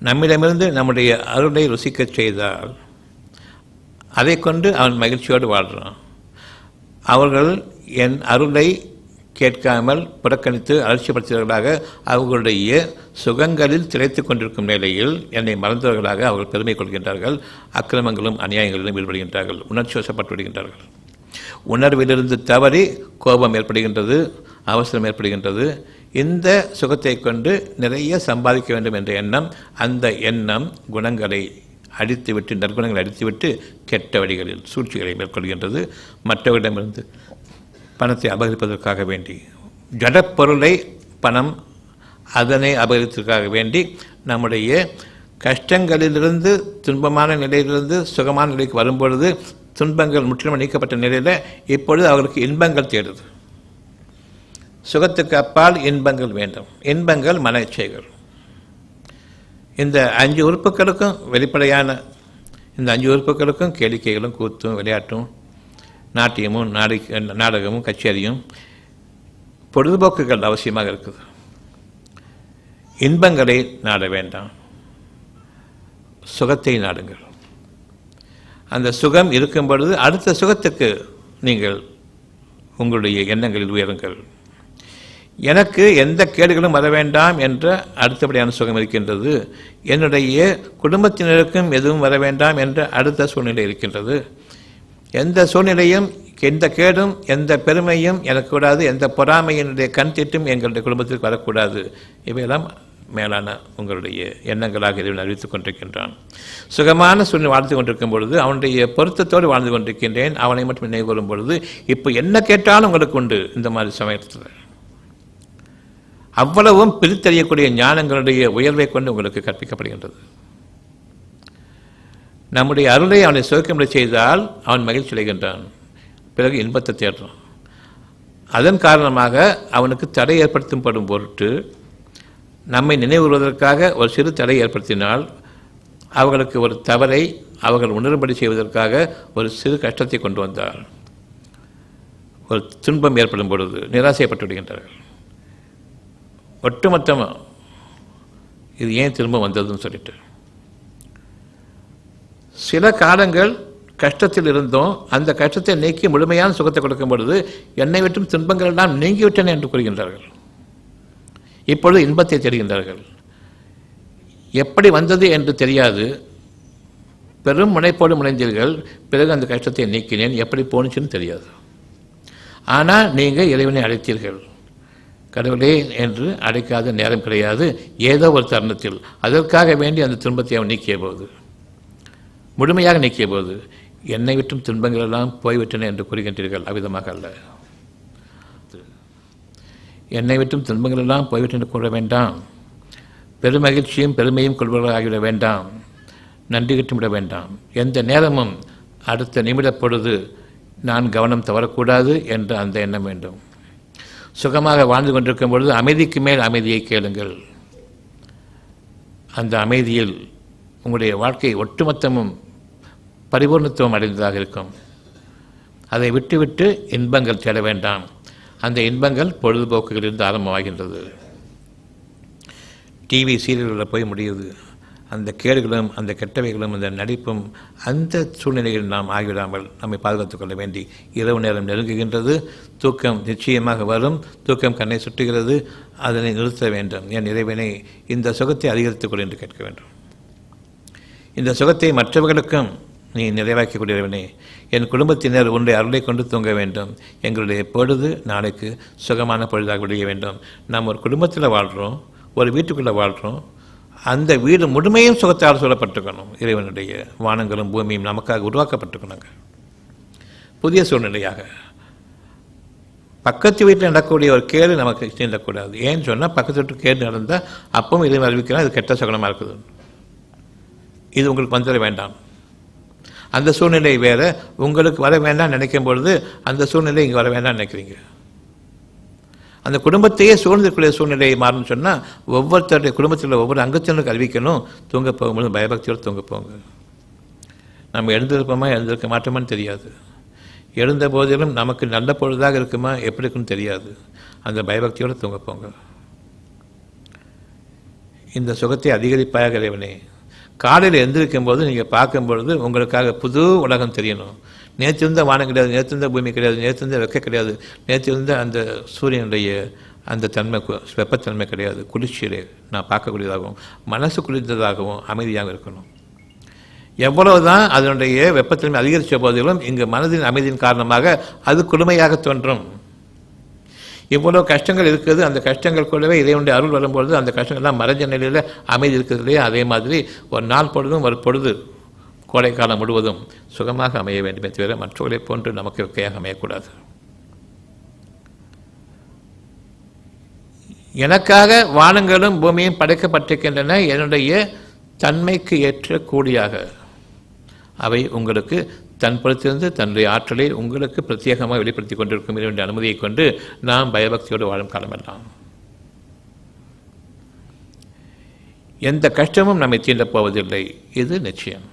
நம்மிடமிருந்து நம்முடைய அருளை ருசிக்கச் செய்தால் அதை கொண்டு அவன் மகிழ்ச்சியோடு வாழ்கிறான் அவர்கள் என் அருளை கேட்காமல் புறக்கணித்து அலட்சியப்படுத்தியவர்களாக அவர்களுடைய சுகங்களில் திளைத்து கொண்டிருக்கும் நிலையில் என்னை மறந்தவர்களாக அவர்கள் பெருமை கொள்கின்றார்கள். அக்கிரமங்களும் அநியாயங்களிலும் ஈடுபடுகின்றார்கள். உணர்ச்சி வசப்பட்டு விடுகின்றார்கள். உணர்விலிருந்து தவறி கோபம் ஏற்படுகின்றது. அவசரம் ஏற்படுகின்றது. இந்த சுகத்தை கொண்டு நிறைய சம்பாதிக்க வேண்டும் என்ற எண்ணம் அந்த எண்ணம் குணங்களை அடித்துவிட்டு நற்குணங்களை அடித்துவிட்டு கெட்ட வழிகளில் சூழ்ச்சிகளை மேற்கொள்கின்றது. மற்றவரிடமிருந்து பணத்தை அபகரிப்பதற்காக வேண்டி ஜடப்பொருளை பணம் அதனை அபகரிப்பதற்காக வேண்டி நம்முடைய கஷ்டங்களிலிருந்து துன்பமான நிலையிலிருந்து சுகமான நிலைக்கு வரும்பொழுது துன்பங்கள் முற்றிலும் நீக்கப்பட்ட நிலையில் இப்பொழுது அவர்களுக்கு இன்பங்கள் தேடுது. சுகத்துக்கு அப்பால் இன்பங்கள் வேண்டும். இன்பங்கள் மன இந்த அஞ்சு உறுப்புகளுக்கும் வெளிப்படையான இந்த அஞ்சு உறுப்புகளுக்கும் கேளிக்கைகளும் கூத்தும் விளையாட்டும் நாட்டியமும் நாடி நாடகமும் கச்சேரியும் பொழுதுபோக்குகள் அவசியமாக இருக்குது. இன்பங்களை நாட வேண்டாம். சுகத்தை நாடுங்கள். அந்த சுகம் இருக்கும் பொழுது அடுத்த சுகத்துக்கு நீங்கள் உங்களுடைய எண்ணங்களில் உயருங்கள். எனக்கு எந்த கேடுகளும் வர வேண்டாம் என்ற அடுத்தபடியான சுகம் இருக்கின்றது. என்னுடைய குடும்பத்தினருக்கும் எதுவும் வர வேண்டாம் என்ற அடுத்த சூழ்நிலை இருக்கின்றது. எந்த சூழ்நிலையும் எந்த கேடும் எந்த பெருமையும் எனக்கு கூடாது எந்த பொறாமையினுடைய கண் திட்டும் எங்களுடைய குடும்பத்திற்கு வரக்கூடாது. இவையெல்லாம் மேலான உங்களுடைய எண்ணங்களாக இறைவன் அறிவித்துக் கொண்டிருக்கின்றான். சுகமான சூழ்நிலை வாழ்ந்து கொண்டிருக்கும் பொழுது அவனுடைய பொருத்தத்தோடு வாழ்ந்து கொண்டிருக்கின்றேன். அவனை மட்டும் நினைவு கொள்ளும் பொழுது இப்போ என்ன கேட்டாலும் உங்களுக்கு உண்டு. இந்த மாதிரி சமயத்தில். அவ்வளவும் பிரித்தறியக்கூடிய ஞானங்களுடைய உயர்வை கொண்டு உங்களுக்கு கற்பிக்கப்படுகின்றது. நம்முடைய அருளை அவனை சுவைக்கும்படி செய்தால் அவன் மகிழ்ச்சி அடைகின்றான். பிறகு இன்பத்தை தேடுறான். அதன் காரணமாக அவனுக்கு தடை ஏற்படுத்தும் படும் பொருட்டு நம்மை நினைவுறுவதற்காக ஒரு சிறு தடை ஏற்படுத்தினால் அவர்களுக்கு ஒரு தவறை அவர்கள் உணரும்படி செய்வதற்காக ஒரு சிறு கஷ்டத்தை கொண்டு வந்தார். ஒரு துன்பம் ஏற்படும் பொழுது நிராசைப்பட்டு விடுகின்றார்கள். ஒட்டுமொத்தமாக இது ஏன் திரும்ப வந்ததுன்னு சொல்லிட்டு. சில காலங்கள் கஷ்டத்தில் இருந்தோம். அந்த கஷ்டத்தை நீக்கி முழுமையான சுகத்தை கொடுக்கும் பொழுது என்னை விட்டும் துன்பங்கள் எல்லாம் நீங்கிவிட்டன என்று கூறுகின்றார்கள். இப்பொழுது இன்பத்தை தெரிகின்றார்கள். எப்படி வந்தது என்று தெரியாது. பெரும் முனைப்போடு முனைந்தீர்கள். பிறகு அந்த கஷ்டத்தை நீக்கினேன். எப்படி போணுச்சுன்னு தெரியாது. ஆனால் நீங்கள் இறைவனை அழைத்தீர்கள். கடவுளே என்று அடைக்காத நேரம் கிடையாது. ஏதோ ஒரு தருணத்தில். அதற்காக வேண்டி அந்த துன்பத்தை அவன் நீக்கிய போது. முழுமையாக நீக்கிய போது. என்னை விட்டும் துன்பங்கள் எல்லாம் போய்விட்டன என்று கூறுகின்றீர்கள். அவ்விதமாக அல்ல. என்னை விட்டும் துன்பங்கள் எல்லாம் போய்விட்டு என்று கூற வேண்டாம். பெருமகிழ்ச்சியும் பெருமையும் கொள்வர்களாகிவிட வேண்டாம். நன்றி விட வேண்டாம். எந்த நேரமும் அடுத்த நிமிட பொழுது நான் கவனம் தவறக்கூடாது என்ற அந்த எண்ணம் வேண்டும். சுகமாக வாழ்ந்து கொண்டிருக்கும் பொழுது அமைதிக்கு மேல் அமைதியை கேளுங்கள். அந்த அமைதியில் உங்களுடைய வாழ்க்கை ஒட்டுமொத்தமும் பரிபூர்ணத்துவம் அடைந்ததாக இருக்கும். அதை விட்டுவிட்டு இன்பங்கள் தேட வேண்டாம். அந்த இன்பங்கள் பொழுதுபோக்குகளிலிருந்து ஆரம்பமாகின்றது. டிவி சீரியல்களில் போய் முடியுது. அந்த கேடுகளும் அந்த கெட்டவைகளும் அந்த நடிப்பும் அந்த சூழ்நிலையில் நாம் ஆகிவிடாமல் நம்மை பாதுகாத்துக் கொள்ள வேண்டி இரவு நேரம் நெருங்குகின்றது. தூக்கம் நிச்சயமாக வரும். தூக்கம் கண்ணை சுட்டுகிறது. அதனை நிறுத்த வேண்டும். என் இறைவனை இந்த சுகத்தை அதிகரித்துக் கொள் என்று கேட்க வேண்டும். இந்த சுகத்தை மற்றவர்களுக்கும் நீ நிறைவாக்கி கொண்டிருவனே என் குடும்பத்தினர் உன்னுடைய அருளை கொண்டு தூங்க வேண்டும். எங்களுடைய பொழுது நாளைக்கு சுகமான பொழுதாக விடிய வேண்டும். நாம் ஒரு குடும்பத்தில் வாழ்கிறோம் ஒரு வீட்டுக்குள்ளே வாழ்கிறோம் அந்த வீடு முழுமையும் சுகத்தால் சூழப்பட்டிருக்கணும். இறைவனுடைய வானங்களும் பூமியும் நமக்காக உருவாக்கப்பட்டிருக்கணுங்க. புதிய சூழ்நிலையாக. பக்கத்து வீட்டில் நடக்கக்கூடிய ஒரு கேடு நமக்கு தீண்டக்கூடாது. ஏன்னு சொன்னால் பக்கத்து வீட்டு கேடு நடந்தால் அப்பவும் இறைவன் அறிவிக்கலாம் அது கெட்ட சகலமாக இருக்குது. இது உங்களுக்கு வந்துட வேண்டாம். அந்த சூழ்நிலை வேறு. உங்களுக்கு வர வேண்டாம் நினைக்கும் பொழுது அந்த சூழ்நிலை இங்கே வர வேண்டாம் நினைக்கிறீங்க. அந்த குடும்பத்தையே சூழ்நிலைக்குள்ளே சூழ்நிலையை மாறணும் சொன்னால் ஒவ்வொருத்தருடைய குடும்பத்தில் ஒவ்வொரு அங்கத்தினருக்கு அறிவிக்கணும். தூங்க போகும்போது பயபக்தியோடு தூங்க போங்க. நம்ம எழுந்திருப்போமா எழுந்திருக்க மாட்டோமான்னு தெரியாது. எழுந்த போதிலும் நமக்கு நல்ல பொழுதாக இருக்குமா எப்படி இருக்குன்னு தெரியாது. அந்த பயபக்தியோடு தூங்க போங்க. இந்த சுகத்தை அதிகரிப்பாக இறைவனே காலையில் எந்திரிக்கும் போது நீங்கள் பார்க்கும் பொழுது உங்களுக்காக புது உலகம் தெரியணும். நேற்று இருந்த வானம் கிடையாது நேற்று இருந்த பூமி கிடையாது நேற்று இருந்த வெக்க கிடையாது. நேற்று இருந்த அந்த சூரியனுடைய அந்த தன்மை வெப்பத்தன்மை கிடையாது. குளிர்ச்சியிலே நான் பார்க்கக்கூடியதாகவும் மனசு குளிர்ந்ததாகவும் அமைதியாக இருக்கணும். எவ்வளவு தான் அதனுடைய வெப்பத்தன்மை அதிகரித்த போதிலும் இங்கு மனதின் அமைதியின் காரணமாக அது கொடுமையாக தோன்றும். இவ்வளோ கஷ்டங்கள் இருக்குது அந்த கஷ்டங்கள் கூடவே இறைவனுடைய அருள் வரும்பொழுது அந்த கஷ்டங்கள்லாம் மறைஞ்ச நிலையில் அமைதி இருக்கிறது இல்லையா? அதே மாதிரி ஒரு நாள் பொழுதும் ஒரு பொழுது கோடைக்காலம் முழுவதும் சுகமாக அமைய வேண்டுமே தவிர மற்றவர்களை போன்று நமக்கு இருக்கையாக அமையக்கூடாது. எனக்காக வானங்களும் பூமியும் படைக்கப்பட்டிருக்கின்றன. என்னுடைய தன்மைக்கு ஏற்ற கூலியாக அவை உங்களுக்கு தன் பொறுத்திருந்து தன்னுடைய ஆற்றலை உங்களுக்கு பிரத்யேகமாக வெளிப்படுத்தி கொண்டிருக்கும் என்ற அனுமதியை கொண்டு நாம் பயபக்தியோடு வாழும் காலமெல்லாம். எந்த கஷ்டமும் நம்மை தீண்டப் போவதில்லை. இது நிச்சயம்.